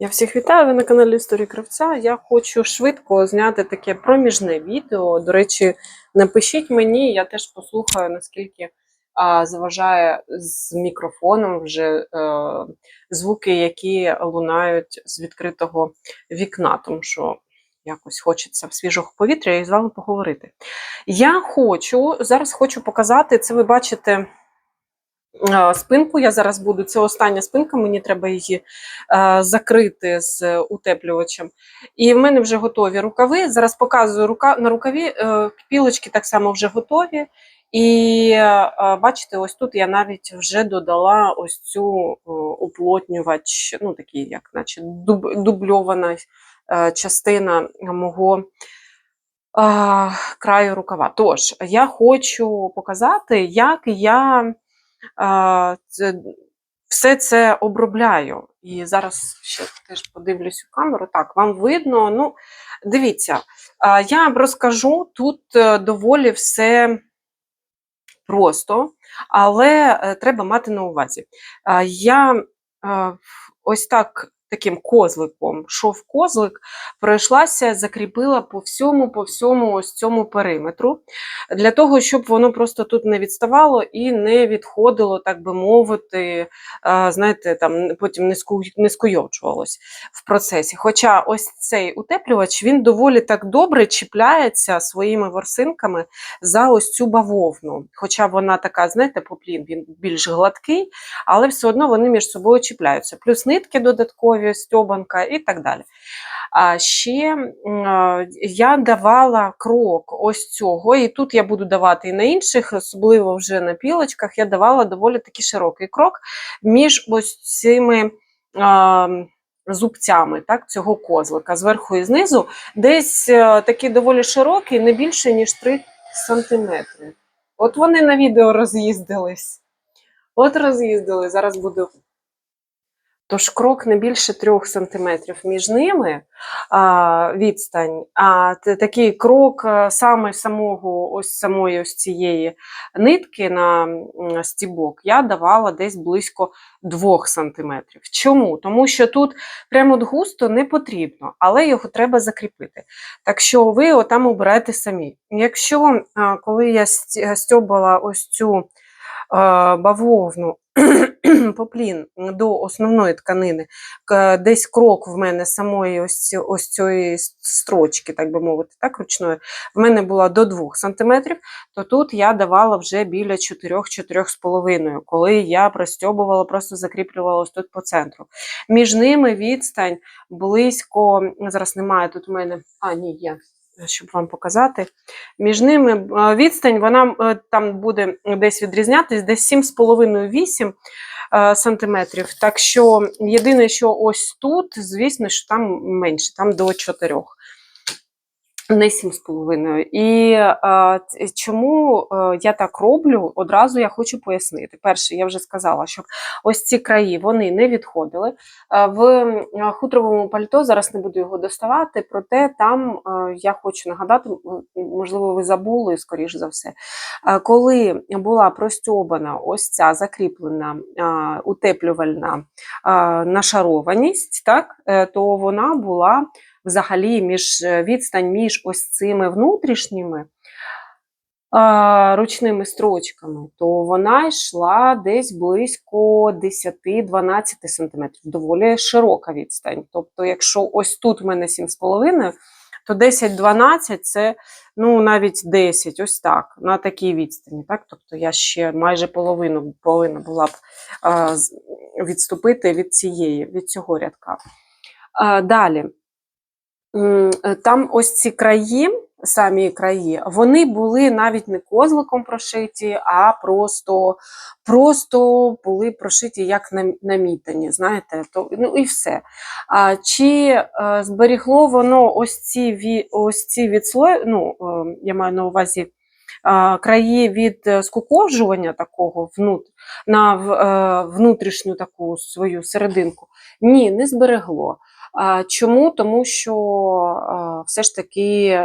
Я всіх вітаю, ви на каналі Історії Кравця. Я хочу швидко зняти таке проміжне відео. До речі, напишіть мені, я теж послухаю, наскільки а, заважає з мікрофоном вже е, звуки, які лунають з відкритого вікна, тому що якось хочеться в свіжого повітря і з вами поговорити. Я хочу, зараз хочу показати, це ви бачите. Спинку я зараз буду. Це остання спинка, мені треба її закрити з утеплювачем. І в мене вже готові рукави. Зараз показую рука, на рукаві е, пілочки так само вже готові. І е, бачите, ось тут я навіть вже додала ось цю е, уплотнювач, ну такий, як наче дубльована частина мого. Краю рукава. Тож, я хочу показати, як я це, все це обробляю. І зараз ще теж подивлюсь у камеру. Так, вам видно. Ну, дивіться, я вам розкажу тут е, доволі все просто, але е, треба мати на увазі. Я е, ось так. Таким козликом, шов козлик, пройшлася, закріпила по всьому, по всьому ось цьому периметру, для того, щоб воно просто тут не відставало і не відходило, так би мовити, е, знаєте, там потім не ску- не скуйовджувалось в процесі. Хоча ось цей утеплювач він доволі так добре чіпляється своїми ворсинками за ось цю бавовну. Хоча вона така, знаєте, поплін він більш гладкий, але все одно вони між собою чіпляються. Плюс нитки додаткові, стьобанка і так далі. А ще я давала крок ось цього, і тут я буду давати і на інших, особливо вже на пілочках, я давала доволі такий широкий крок між ось цими зубцями так, цього козлика зверху і знизу, десь е, такий доволі широкий, не більше, ніж 3 сантиметри. От вони на відео роз'їздились. От роз'їздили, зараз буду. Тож крок не більше 3 см між ними а, відстань, а такий крок саме самого ось самої ось цієї нитки на стібок я давала десь близько 2 см. Чому? Тому що тут прямо густо не потрібно, але його треба закріпити. Так що ви отам обираєте самі. Якщо а, коли я стьобала ось цю а, бавовну поплін до основної тканини, десь крок в мене самої ось, ось цієї строчки, так би мовити, так, ручної, в мене була до 2 см, то тут я давала вже біля 4-4,5, коли я простьобувала, просто закріплювала ось тут по центру. Між ними відстань близько, зараз немає тут в мене, а ні, є. Щоб вам показати, між ними е, відстань, вона е, там буде десь відрізнятись, десь 7,5-8 е, сантиметрів. Так що єдине, що ось тут, звісно, що там менше, там до 4. Не 7,5. І е, ц- чому е, я так роблю, одразу я хочу пояснити. Перше, я вже сказала, що ось ці краї вони не відходили. Е, в хутровому пальто зараз не буду його доставати, проте там е, я хочу нагадати, можливо, ви забули, скоріш за все. Е, Коли була простьобана ось ця закріплена е, утеплювальна е, нашарованість, так, е, то вона була взагалі між е, відстань між ось цими внутрішніми ручними строчками, то вона йшла десь близько 10-12 см. Доволі широка відстань. Тобто, якщо ось тут в мене 7,5, то 10-12 це ну, навіть 10, ось так, на такій відстані. Так? Тобто я ще майже половину повинна була б відступити від цієї, від цього рядка. Далі. Е, Там ось ці краї, самі краї, вони були навіть не козликом прошиті, а просто, просто були прошиті як намітані, знаєте, то, ну і все. А, чи е, зберігло воно ось ці, ось ці відслої, ну, е, я маю на увазі, краї від скукожування такого внут, на внутрішню таку свою серединку. Ні, не зберегло. Чому? Тому що все ж таки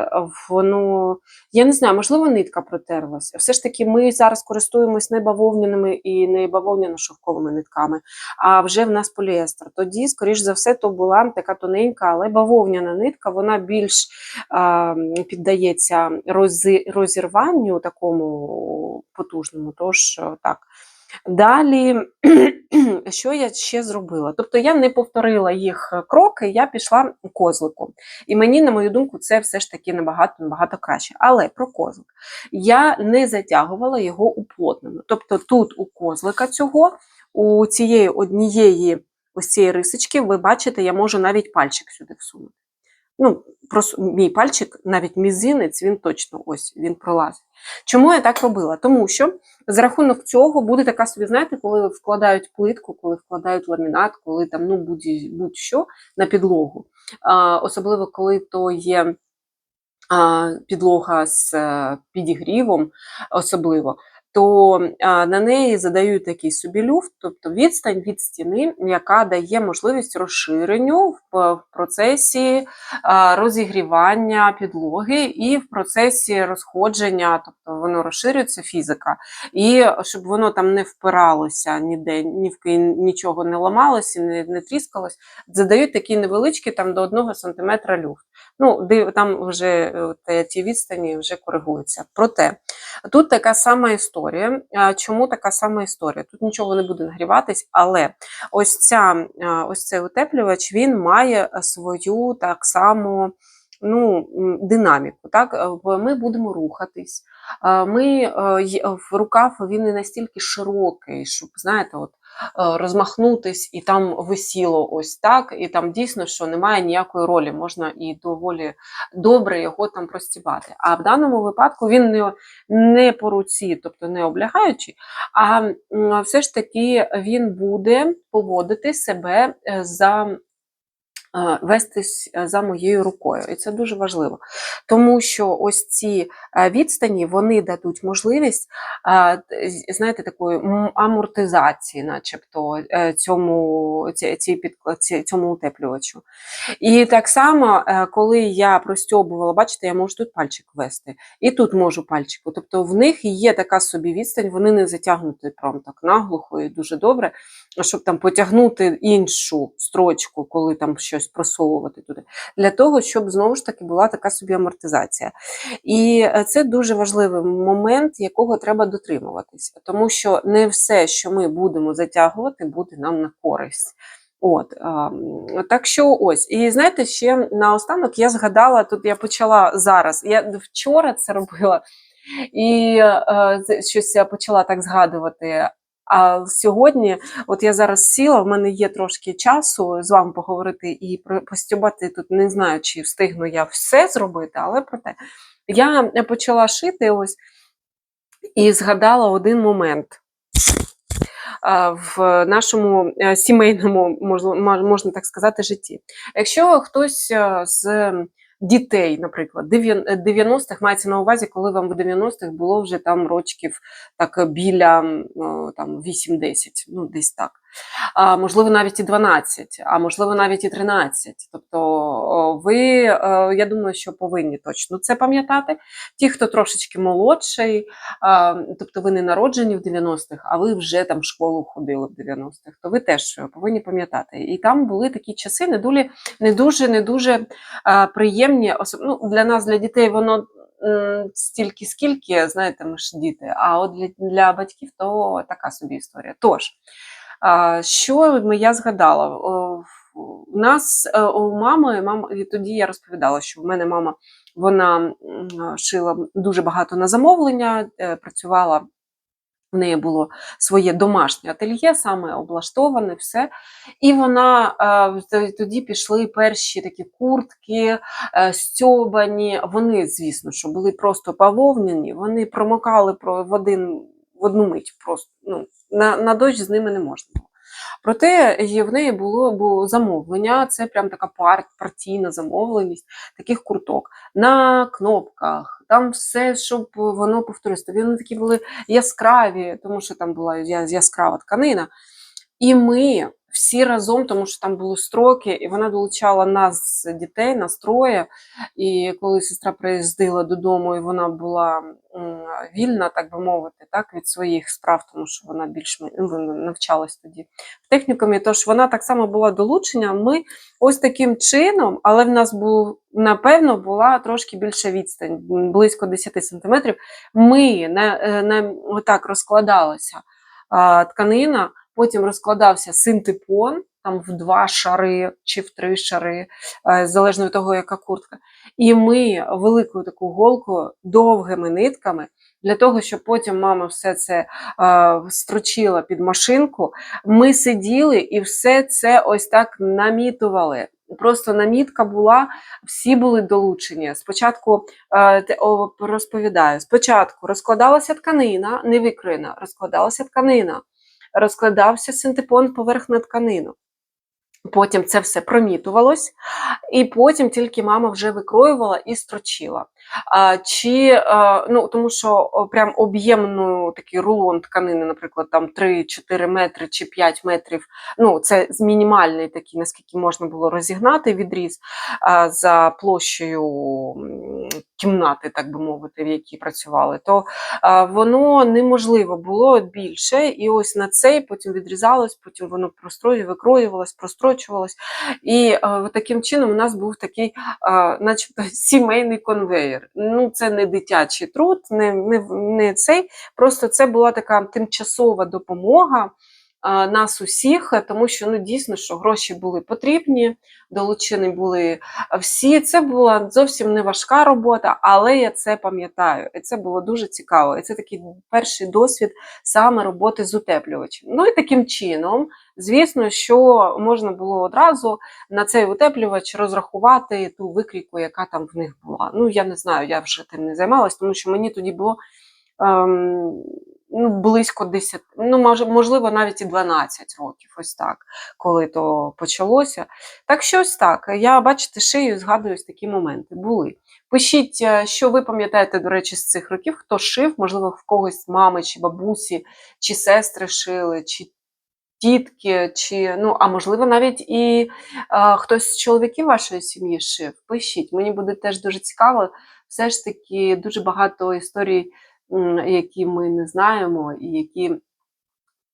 воно, я не знаю, можливо, нитка протерлася. Все ж таки, ми зараз користуємось не бавовняними і не бавовняно-шовковими нитками, а вже в нас поліестер. Тоді, скоріш за все, то була така тоненька, але бавовняна нитка, вона більш піддається розірванню такому потужному. Тож так. Далі, що я ще зробила? Тобто я не повторила їх кроки, я пішла козликом. І мені, на мою думку, це все ж таки набагато набагато краще. Але про козлик. Я не затягувала його уплотнено. Тобто тут у козлика цього, у цієї однієї ось цієї рисочки, ви бачите, я можу навіть пальчик сюди всунути. Ну, просто мій пальчик, навіть мізинець, він точно ось він пролазить. Чому я так робила? Тому що за рахунок цього буде така собі, знаєте, коли вкладають плитку, коли вкладають ламінат, коли там ну будь- будь-що на підлогу. А, особливо коли то є а, підлога з е, підігрівом, особливо. То на неї задають такий собі люфт, тобто відстань від стіни, яка дає можливість розширенню в, процесі розігрівання підлоги і в процесі розходження, тобто воно розширюється фізика, і щоб воно там не впиралося ніде, ні в нічого не ламалося, не, не тріскалось, задають такі невеличкі там до 1 см люфт. Ну, там вже е, ті відстані вже коригуються. Проте тут така сама історія. Чому така сама історія? Тут нічого не буде нагріватись, але ось ця ось цей утеплювач він має е, свою так само. Ну, динаміку, так Е, ми будемо рухатись. Е, Ми рукав він не настільки широкий, щоб знаєте, от розмахнутись і там висіло ось так, і там дійсно що немає ніякої ролі, можна і доволі добре його там простібати. А в даному випадку він не, не по руці, тобто не облягаючий, а все ж таки він буде поводити себе за. Е, Вестись е, за моєю рукою, і це дуже важливо, тому що ось ці е, відстані вони дадуть можливість знаєте, такої амортизації, начебто, цьому, ці- підкла- цьому утеплювачу. І так само, коли я простьобувала, бачите, я можу тут пальчик ввести, і тут можу пальчику. Тобто в них є така собі відстань, вони не затягнуті прям так наглухо і дуже добре, щоб там потягнути іншу строчку, коли там щось просовувати туди, для того, щоб знову ж таки була така собі амортизація. І е, це дуже важливий момент, якого треба дотримуватись, тому що не все, що ми будемо затягувати, буде нам на користь. От, так що ось. І знаєте, ще наостанок я згадала, тут я почала зараз. Я вчора це робила, і е, щось я почала так згадувати. А сьогодні, от я зараз сіла, в мене є трошки часу з вами поговорити і постюбати тут. Не знаю, чи встигну я все зробити, але проте я почала шити ось і згадала один момент. В нашому е, сімейному, можна, можна так сказати, житті. Якщо хтось е, з дітей, наприклад, дев'ян- е, 90-х мається на увазі, коли вам в 90-х було вже там рочків так біля там 8-10, ну десь так. А, можливо, навіть і 12, а можливо, навіть і 13. Тобто, ви, е, я думаю, що повинні точно це пам'ятати. Ті, хто трошечки молодший, тобто ви не народжені в 90-х, а ви вже там в школу ходили в 90-х, то ви теж повинні пам'ятати. І там були такі часи не дуже, не дуже, приємні. Ну, для нас, для дітей, воно стільки, скільки, знаєте, ми ж діти. А от для, для батьків то така собі історія. Тож, що я згадала? У нас е, у мами, мама, тоді я розповідала, що в мене мама вона шила дуже багато на замовлення, е, працювала. В неї було своє домашнє ательє, саме облаштоване, все. І вона е, тоді пішли перші такі куртки, стьобані. Вони, звісно, що були просто бавовняні, вони промокали про- в один в одну мить. Просто ну, на, на дощ з ними не можна було. Проте в неї було, було замовлення, це прям така пар, партійна замовленість таких курток на кнопках, там все, щоб воно повторилося. Вони такі були яскраві, тому що там була яскрава тканина. І ми всі разом, тому що там були строки, і вона долучала нас, дітей, нас троє. І коли сестра приїздила додому, і вона була вільна, так би мовити, так, від своїх справ, тому що вона більш навчалась тоді в технікумі. Тож вона так само була долучена. Ми ось таким чином, але в нас був, напевно, була трошки більша відстань, близько 10 сантиметрів. Ми на, е, на, отак розкладалася тканина, потім розкладався синтепон, там в два шари чи в три шари, е, залежно від того, яка куртка. І ми великою таку голкою довгими нитками. Для того, щоб потім мама все це е, строчила під машинку, ми сиділи і все це ось так намітували. Просто намітка була, всі були долучені. Спочатку е, розповідаю: спочатку розкладалася тканина, не викроєна, розкладалася тканина, розкладався синтепон поверх на тканину. Потім це все промітувалось, і потім тільки мама вже викроювала і строчила. Чи, ну, тому що прям об'ємну такий рулон тканини, наприклад, там 3-4 метри чи 5 метрів, ну, це мінімальний такий, наскільки можна було розігнати відріз за площею кімнати, так би мовити, в якій працювали, то воно неможливо було більше. І ось на цей потім відрізалось, потім воно прострою, викроювалось, прострочувалось. І таким чином у нас був такий, начебто, сімейний конвейер. Ну, це не дитячий труд, не, не, не цей. Просто це була така тимчасова допомога. Нас усіх, тому що ну дійсно, що гроші були потрібні, долучені були всі. Це була зовсім не важка робота, але я це пам'ятаю. І це було дуже цікаво. І це такий перший досвід саме роботи з утеплювачем. Ну і таким чином, звісно, що можна було одразу на цей утеплювач розрахувати ту викрійку, яка там в них була. Ну, я не знаю, я вже тим не займалась, тому що мені тоді було. Ем, Ну, близько 10, ну, можливо, навіть і 12 років, ось так, коли то почалося. Так що ось так. Я, бачите, шию згадую ось такі моменти. Були. Пишіть, е, що ви пам'ятаєте, до речі, з цих років, хто шив, можливо, в когось мами, чи бабусі, чи сестри шили, чи тітки, чи, ну, а можливо, навіть і е, хтось з чоловіків вашої сім'ї шив. Пишіть, мені буде теж дуже цікаво. Все ж таки, дуже багато історій, які ми не знаємо, і які.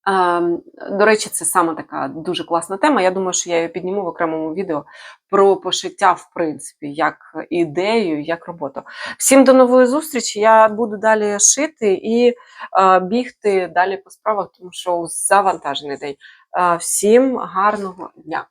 Ем, До речі, це саме така дуже класна тема. Я думаю, що я її підніму в окремому відео про пошиття, в принципі, як ідею, як роботу. Всім до нової зустрічі. Я буду далі шити і е, бігти далі по справах, тому що завантажений день. Е, всім гарного дня!